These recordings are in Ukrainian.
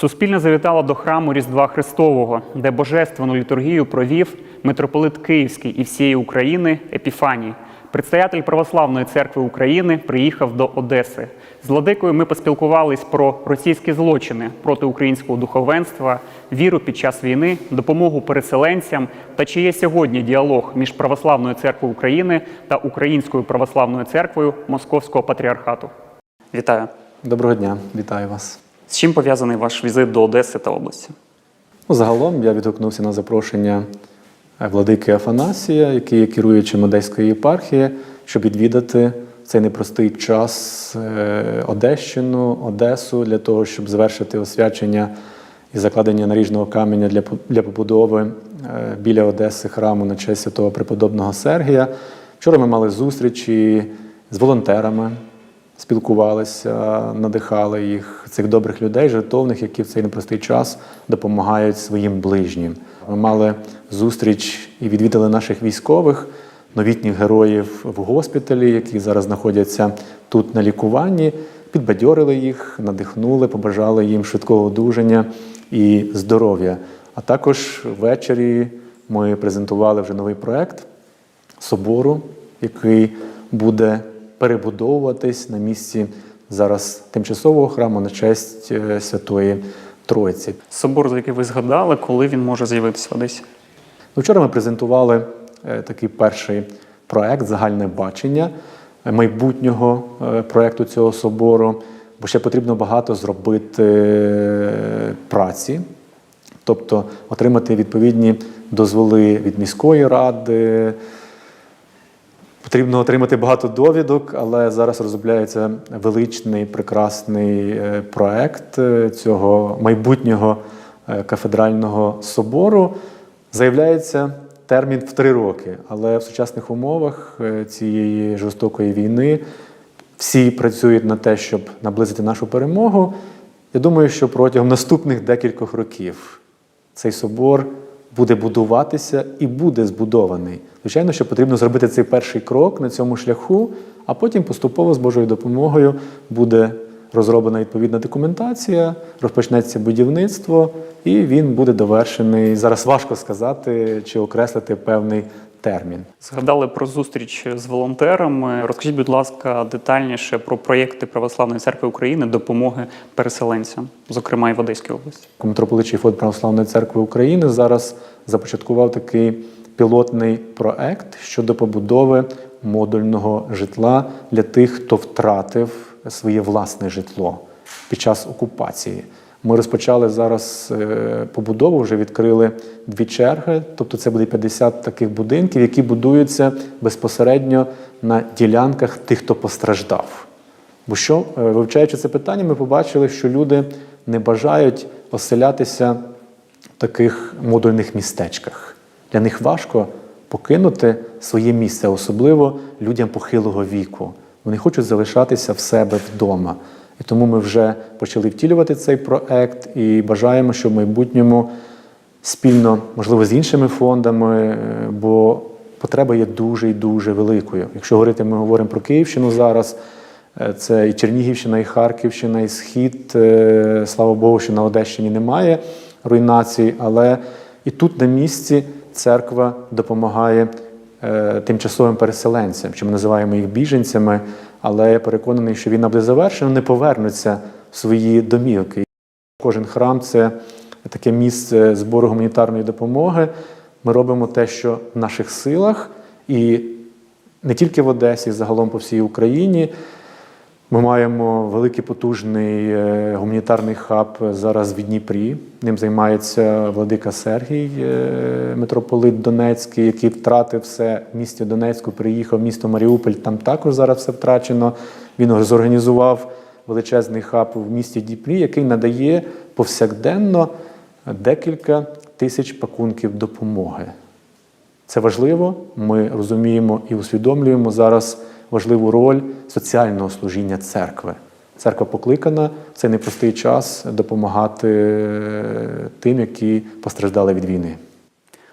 Суспільне завітало до храму Різдва Христового, де божественну літургію провів митрополит Київський і всієї України Епіфаній. Предстоятель Православної церкви України приїхав до Одеси. З владикою ми поспілкувались про російські злочини проти українського духовенства, віру під час війни, допомогу переселенцям та чи є сьогодні діалог між Православною церквою України та Українською православною церквою Московського патріархату. Вітаю! Доброго дня, вітаю вас. З чим пов'язаний ваш візит до Одеси та області? Ну, загалом я відгукнувся на запрошення е, владики Афанасія, який є керуючим Одеської єпархії, щоб відвідати цей непростий час е, Одещину, Одесу для того, щоб завершити освячення і закладення наріжного каменя для, для побудови е, біля Одеси храму на честь святого преподобного Сергія. Вчора ми мали зустрічі з волонтерами, спілкувалися, надихали їх, цих добрих людей, жертовних, які в цей непростий час допомагають своїм ближнім. Ми мали зустріч і відвідали наших військових, новітніх героїв в госпіталі, які зараз знаходяться тут на лікуванні. Підбадьорили їх, надихнули, побажали їм швидкого одужання і здоров'я. А також ввечері ми презентували вже новий проект собору, який буде перебудовуватись на місці зараз тимчасового храму на честь е, Святої Троїці. Собор, за який ви згадали, коли він може з'явитися в Одесі? Ну, Вчора ми презентували е, такий перший проект загальне бачення майбутнього е, проекту цього собору, бо ще потрібно багато зробити праці, тобто отримати відповідні дозволи від міської ради. Потрібно отримати багато довідок, але зараз розробляється величний, прекрасний е, проект е, цього майбутнього е, кафедрального собору. Заявляється термін в три роки, але в сучасних умовах цієї жорстокої війни всі працюють на те, щоб наблизити нашу перемогу. Я думаю, що протягом наступних декількох років цей собор буде будуватися і буде збудований. Звичайно, що потрібно зробити цей перший крок на цьому шляху, а потім поступово з Божою допомогою буде розроблена відповідна документація, розпочнеться будівництво, і він буде довершений. Зараз важко сказати чи окреслити певний термін. Згадали про зустріч з волонтерами. Розкажіть, будь ласка, детальніше про проєкти Православної церкви України допомоги переселенцям, зокрема і в Одеській області. Митрополичий фонд Православної церкви України зараз започаткував такий пілотний проект щодо побудови модульного житла для тих, хто втратив своє власне житло під час окупації. Ми розпочали зараз е, побудову, вже відкрили дві черги, тобто це буде 50 таких будинків, які будуються безпосередньо на ділянках тих, хто постраждав. Бо що, е, вивчаючи це питання, ми побачили, що люди не бажають оселятися в таких модульних містечках. Для них важко покинути своє місце, особливо людям похилого віку. Вони хочуть залишатися в себе вдома. І тому ми вже почали втілювати цей проект і бажаємо, що в майбутньому спільно, можливо, з іншими фондами, е, бо потреба є дуже і дуже великою. Якщо говорити, ми говоримо про Київщину зараз. е, Це і Чернігівщина, і Харківщина, і Схід. Е, Слава Богу, що на Одещині немає руйнації, але і тут на місці церква допомагає тимчасовим переселенцям, що ми називаємо їх біженцями. Але я переконаний, що війна буде завершена, не повернуться в свої домівки. Кожен храм це таке місце збору гуманітарної допомоги. Ми робимо те, що в наших силах, і не тільки в Одесі, загалом по всій Україні. Ми маємо великий потужний е, гуманітарний хаб зараз в Дніпрі. Ним займається владика Сергій, е, митрополит Донецький, який втратив все в місті Донецьку, приїхав в місто Маріуполь. Там також зараз все втрачено. Він зорганізував величезний хаб в місті Дніпрі, який надає повсякденно декілька тисяч пакунків допомоги. Це важливо. Ми розуміємо і усвідомлюємо зараз важливу роль соціального служіння церкви. Церква покликана в цей непростий час допомагати е, тим, які постраждали від війни.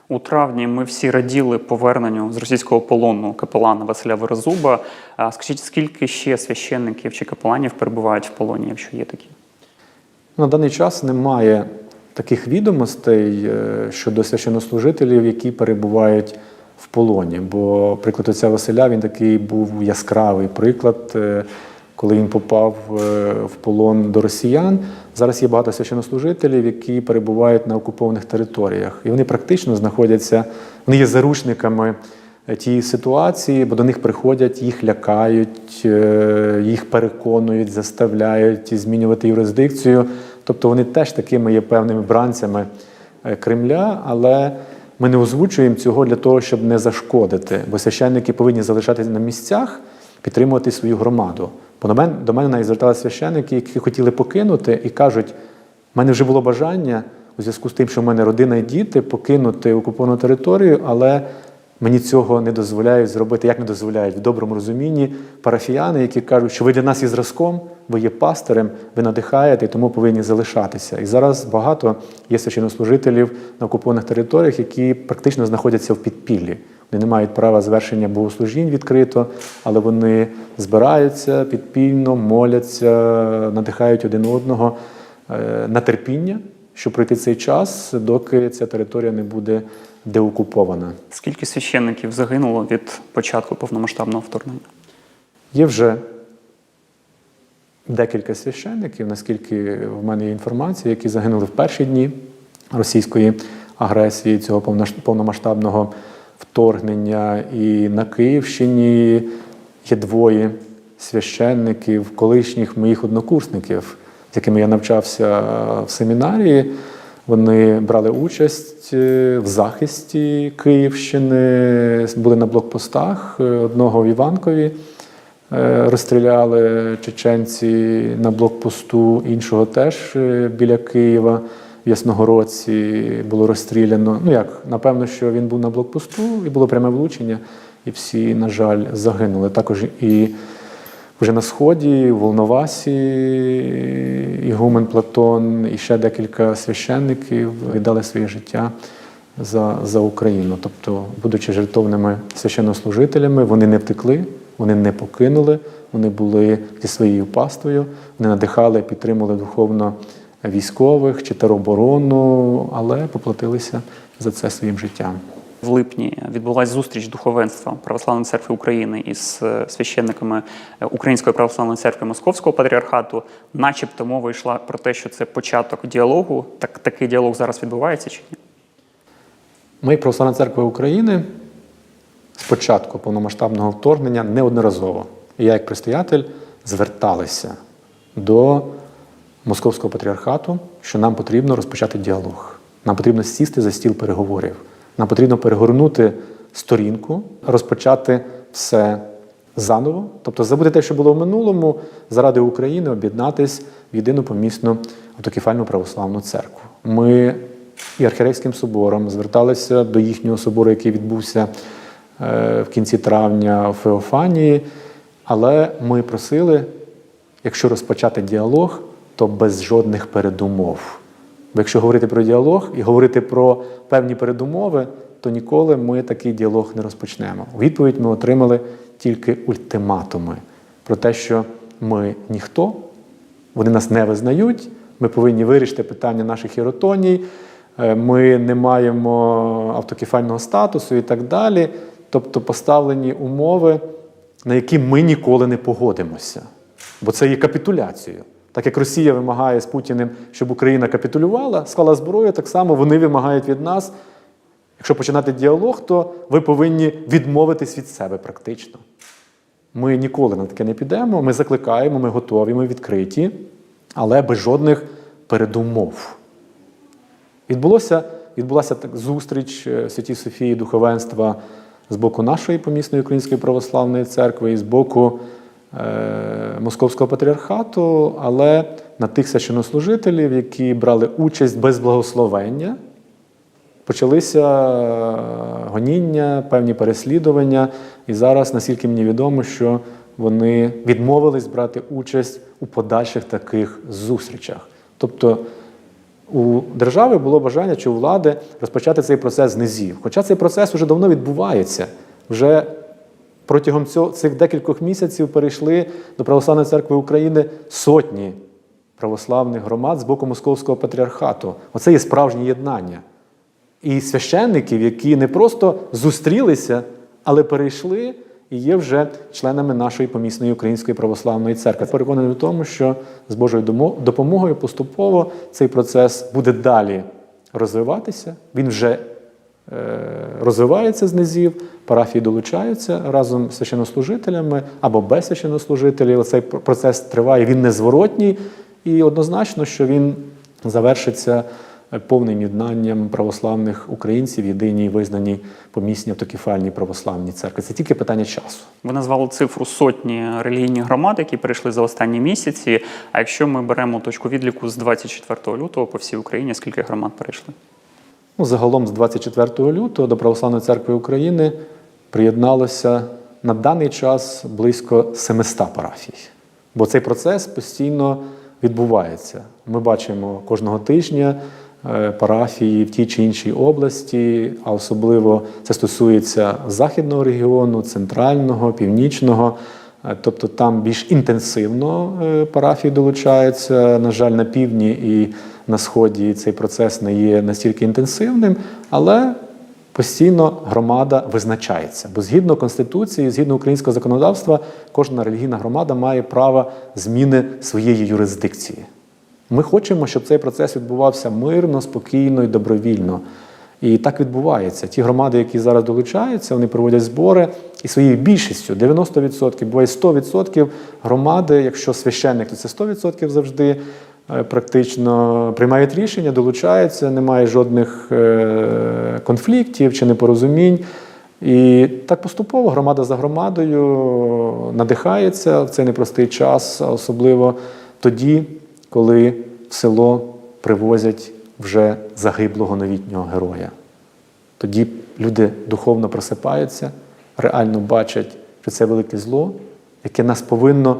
У травні ми всі раділи поверненню з російського полону капелана Василя Верезуба. Скажіть, скільки ще священників чи капеланів перебувають в полоні, якщо є такі? На даний час немає таких відомостей е, щодо священнослужителів, які перебувають в полоні. Бо приклад отця Василя він такий був яскравий приклад, е, коли він попав е, в полон до росіян. Зараз є багато священнослужителів, які перебувають на окупованих територіях, і вони практично знаходяться, вони є заручниками е, тієї ситуації, бо до них приходять, їх лякають, їх переконують, заставляють змінювати юрисдикцію. Тобто вони теж такими є певними бранцями Кремля, але ми не озвучуємо цього для того, щоб не зашкодити, бо священники повинні залишатися на місцях, підтримувати свою громаду. Бо до мене, навіть зверталися священники, які хотіли покинути, і кажуть: в мене вже було бажання у зв'язку з тим, що в мене родина і діти, покинути окуповану територію, але мені цього не дозволяють зробити. Як не дозволяють в доброму розумінні парафіяни, які кажуть, що ви для нас є зразком, ви є пастирем, ви надихаєте і тому повинні залишатися. І зараз багато є священнослужителів на окупованих територіях, які практично знаходяться в підпіллі. Вони не мають права звершення богослужінь відкрито, але вони збираються підпільно, моляться, надихають один одного е, на терпіння, щоб пройти цей час, доки ця територія не буде деокупована. Скільки священників загинуло від початку повномасштабного вторгнення? Є вже декілька священників, наскільки в мене є інформація, які загинули в перші дні російської агресії, цього повномасштабного вторгнення. І на Київщині є двоє священників, колишніх моїх однокурсників, з якими я навчався в семінарії. Вони брали участь е, в захисті Київщини, були на блокпостах е, одного в Іванкові. Е, Розстріляли чеченці на блокпосту, іншого теж біля Києва в Ясногородці було розстріляно. Ну як, напевно, що він був на блокпосту і було пряме влучення, і всі, на жаль, загинули. Також і вже на Сході, в Волновасі, Ігумен Платон і ще декілька священників віддали своє життя за, за Україну. Тобто, будучи жертовними священнослужителями, вони не втекли, вони не покинули, вони були зі своєю паствою, вони надихали, підтримували духовно військових чи тероборону, але поплатилися за це своїм життям. В липні відбулася зустріч духовенства Православної церкви України із е, священниками е, Української православної церкви Московського патріархату. Начебто мова йшла про те, що це початок діалогу. Так такий діалог зараз відбувається чи ні? Ми, Православна церква України, з початку повномасштабного вторгнення неодноразово, я як предстоятель, зверталися до Московського патріархату, що нам потрібно розпочати діалог. Нам потрібно сісти за стіл переговорів. Нам потрібно перегорнути сторінку, розпочати все заново, тобто забути те, що було в минулому, заради України об'єднатись в єдину помісну автокефальну православну церкву. Ми і архірейським собором зверталися до їхнього собору, який відбувся е, в кінці травня в Феофанії. Але ми просили, якщо розпочати діалог, то без жодних передумов. Бо якщо говорити про діалог і говорити про певні передумови, то ніколи ми такий діалог не розпочнемо. Відповідь ми отримали тільки ультиматуми про те, що ми ніхто, вони нас не визнають, ми повинні вирішити питання наших єротоній, е, ми не маємо автокефального статусу і так далі. Тобто поставлені умови, на які ми ніколи не погодимося. Бо це є капітуляцією. Так як Росія вимагає з Путіним, щоб Україна капітулювала, склала зброю, так само вони вимагають від нас. Якщо починати діалог, то ви повинні відмовитись від себе практично. Ми ніколи на таке не підемо, ми закликаємо, ми готові, ми відкриті, але без жодних передумов. Відбулося, відбулася так зустріч е, Святій Софії духовенства з боку нашої помісної Української православної церкви і з боку Московського патріархату, але на тих священнослужителів, які брали участь без благословення, почалися е, гоніння, певні переслідування. І зараз, наскільки мені відомо, що вони відмовились брати участь у подальших таких зустрічах. Тобто у держави було бажання чи у влади розпочати цей процес з низів. Хоча цей процес вже давно відбувається. Вже протягом цього, цих декількох місяців перейшли до Православної церкви України сотні православних громад з боку Московського патріархату. Оце є справжнє єднання. І священників, які не просто зустрілися, але перейшли і є вже членами нашої помісної української православної церкви. Переконаний в тому, що з Божою допомогою поступово цей процес буде далі розвиватися. Він вже розвивається з низів, парафії долучаються разом з священнослужителями або без священнослужителів. Цей процес триває, він незворотній, і однозначно, що він завершиться е, повним єднанням православних українців єдиній визнаній помісній автокефальній православній церкві. Це тільки питання часу. Ви назвали цифру сотні релігійних громад, які перейшли за останні місяці. А якщо ми беремо точку відліку з 24 лютого по всій Україні, скільки громад перейшли? Ну, загалом з 24 лютого до Православної церкви України приєдналося на даний час близько 700 парафій. Бо цей процес постійно відбувається. Ми бачимо кожного тижня е, парафії в тій чи іншій області, а особливо це стосується західного регіону, центрального, північного. Е, Тобто там більш інтенсивно е, парафії долучаються. На жаль, на півдні і на сході цей процес не є настільки інтенсивним, але постійно громада визначається. Бо згідно Конституції, згідно українського законодавства, кожна релігійна громада має право зміни своєї юрисдикції. Ми хочемо, щоб цей процес відбувався мирно, спокійно і добровільно. І так відбувається. Ті громади, які зараз долучаються, вони проводять збори і своєю більшістю 90%, буває 100% громади, якщо священник, то це 100% завжди практично приймають рішення, долучаються, немає жодних е, конфліктів чи непорозумінь. І так поступово громада за громадою надихається в цей непростий час, особливо тоді, коли в село привозять вже загиблого новітнього героя. Тоді люди духовно просипаються, реально бачать, що це велике зло, яке нас повинно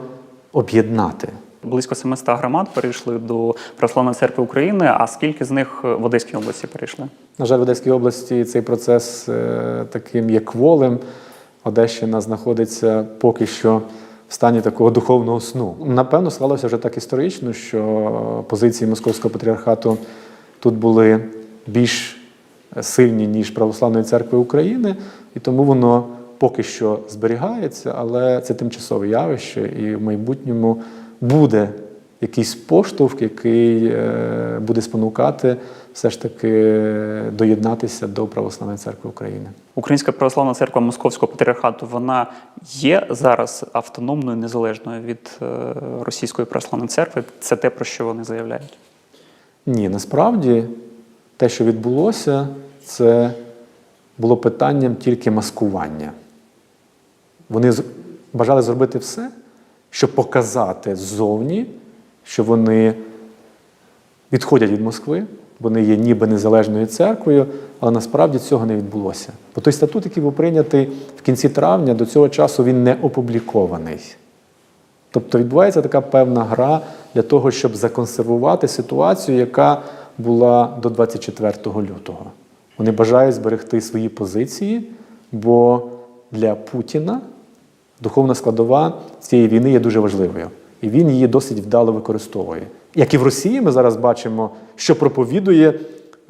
об'єднати. Близько 700 громад перейшли до Православної церкви України. А скільки з них в Одеській області перейшли? На жаль, в Одеській області цей процес е, таким є кволим. Одещина знаходиться поки що в стані такого духовного сну. Напевно, склалося вже так історично, що позиції Московського патріархату тут були більш сильні, ніж Православної церкви України, і тому воно поки що зберігається, але це тимчасове явище, і в майбутньому буде якийсь поштовх, який е, буде спонукати все ж таки доєднатися до Православної церкви України. Українська православна церква Московського патріархату вона є зараз автономною, незалежною від е, Російської православної церкви. Це те, про що вони заявляють. Ні, насправді те, що відбулося, це було питанням тільки маскування. Вони бажали зробити все, щоб показати ззовні, що вони відходять від Москви, вони є ніби незалежною церквою, але насправді цього не відбулося. Бо той статут, який був прийнятий в кінці травня, до цього часу він не опублікований. Тобто відбувається така певна гра для того, щоб законсервувати ситуацію, яка була до 24 лютого. Вони бажають зберегти свої позиції, бо для Путіна духовна складова цієї війни є дуже важливою. І він її досить вдало використовує. Як і в Росії, ми зараз бачимо, що проповідує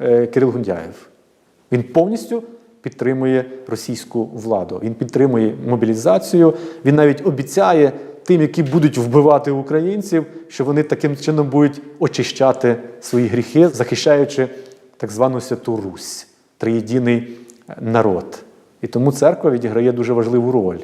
е, Кирил Гундяєв. Він повністю підтримує російську владу. Він підтримує мобілізацію. Він навіть обіцяє тим, які будуть вбивати українців, що вони таким чином будуть очищати свої гріхи, захищаючи так звану святу Русь, триєдиний народ. І тому церква відіграє дуже важливу роль.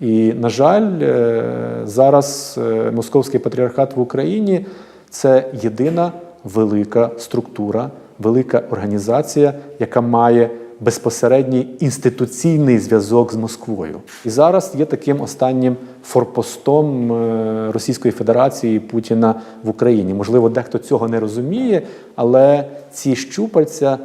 І, на жаль, е, зараз е, Московський патріархат в Україні це єдина велика структура, велика організація, яка має безпосередній інституційний зв'язок з Москвою. І зараз є таким останнім форпостом е, Російської Федерації Путіна в Україні. Можливо, дехто цього не розуміє, але ці щупальця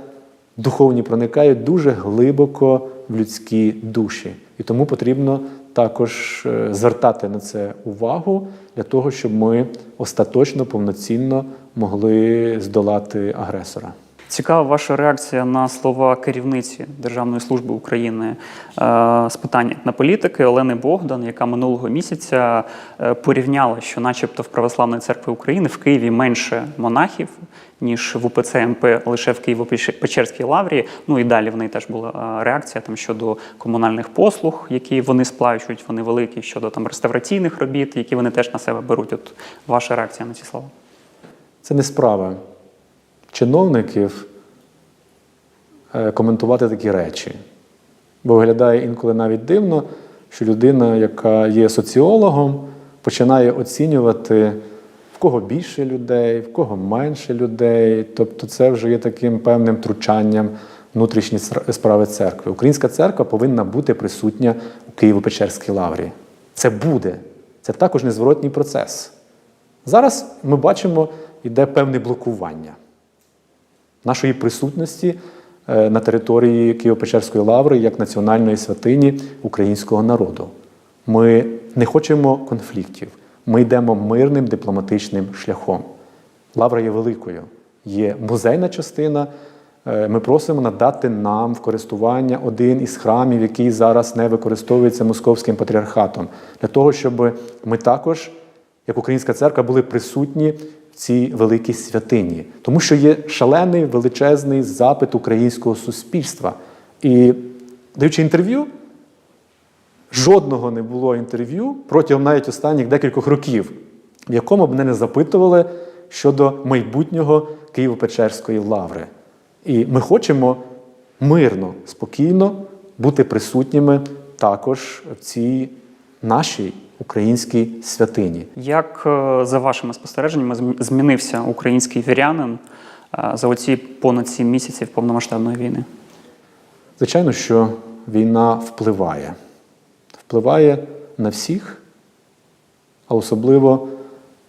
духовні проникають дуже глибоко в людські душі. І тому потрібно також е, звертати на це увагу для того, щоб ми остаточно, повноцінно могли здолати агресора. Цікава ваша реакція на слова керівниці Державної служби України е, з питань етнополітики Олени Богдан, яка минулого місяця е, порівняла, що, начебто, в Православної церкви України в Києві менше монахів, ніж в УПЦ МП лише в Києво-Печерській лаврі. Ну і далі в неї теж була е, реакція там щодо комунальних послуг, які вони сплачують, вони великі, щодо там реставраційних робіт, які вони теж на себе беруть. От ваша реакція на ці слова. Це не справа чиновників е, коментувати такі речі. Бо виглядає інколи навіть дивно, що людина, яка є соціологом, починає оцінювати, в кого більше людей, в кого менше людей. Тобто це вже є таким певним тручанням внутрішні справи церкви. Українська церква повинна бути присутня у Києво-Печерській лаврі. Це буде. Це також незворотній процес. Зараз ми бачимо, йде певне блокування нашої присутності е, на території Києво-Печерської лаври як національної святині українського народу. Ми не хочемо конфліктів. Ми йдемо мирним дипломатичним шляхом. Лавра є великою, є музейна частина. Е, Ми просимо надати нам в користування один із храмів, який зараз не використовується московським патріархатом, для того, щоб ми також, як Українська церква, були присутні в цій великій святині, тому що є шалений величезний запит українського суспільства. І даючи інтерв'ю, жодного не було інтерв'ю протягом навіть останніх декількох років, в якому б мене не запитували щодо майбутнього Києво-Печерської лаври. І ми хочемо мирно, спокійно бути присутніми також в цій нашій українській святині. Як е, за вашими спостереженнями змінився український вірянин е, за оці понад сім місяців повномасштабної війни? Звичайно, що війна впливає. Впливає на всіх, а особливо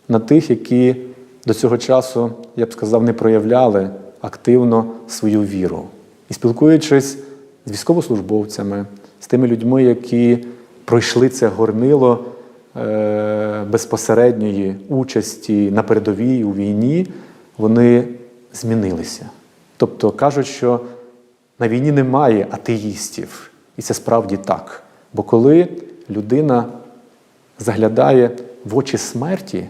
на тих, які до цього часу, я б сказав, не проявляли активно свою віру. І спілкуючись з військовослужбовцями, з тими людьми, які пройшли це горнило безпосередньої участі на передовій у війні, вони змінилися. Тобто кажуть, що на війні немає атеїстів. І це справді так. Бо коли людина заглядає в очі смерті,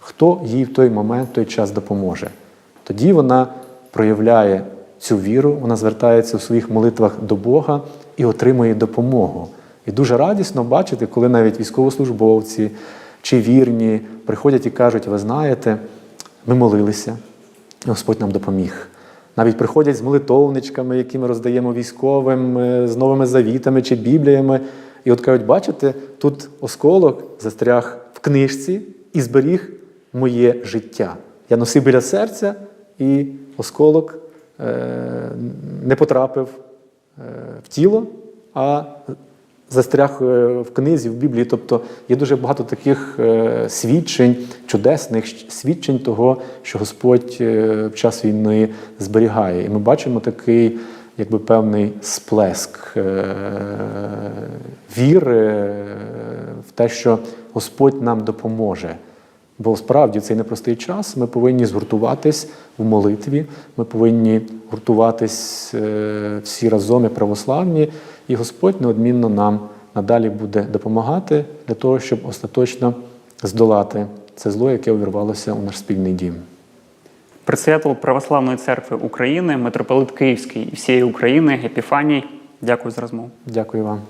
хто їй в той момент, в той час допоможе? Тоді вона проявляє цю віру, вона звертається в своїх молитвах до Бога і отримує допомогу. І дуже радісно бачити, коли навіть військовослужбовці чи вірні приходять і кажуть: ви знаєте, ми молилися, і Господь нам допоміг. Навіть приходять з молитовничками, які ми роздаємо військовим, е, з новими завітами чи бібліями. І от кажуть, бачите, тут осколок застряг в книжці і зберіг моє життя. Я носив біля серця, і осколок е, не потрапив е, в тіло, а застряг е, в книзі, в Біблії. Тобто є дуже багато таких е, свідчень, чудесних свідчень того, що Господь е, в час війни зберігає. І ми бачимо такий, якби певний сплеск віри в те, що Господь нам допоможе. Бо справді цей непростий час ми повинні згуртуватись в молитві, ми повинні гуртуватись всі разом і православні, і Господь неодмінно нам надалі буде допомагати для того, щоб остаточно здолати це зло, яке увірвалося у наш спільний дім. Председатель Православної церкви України, митрополит Київський і всієї України Епіфаній. Дякую за розмову. Дякую вам.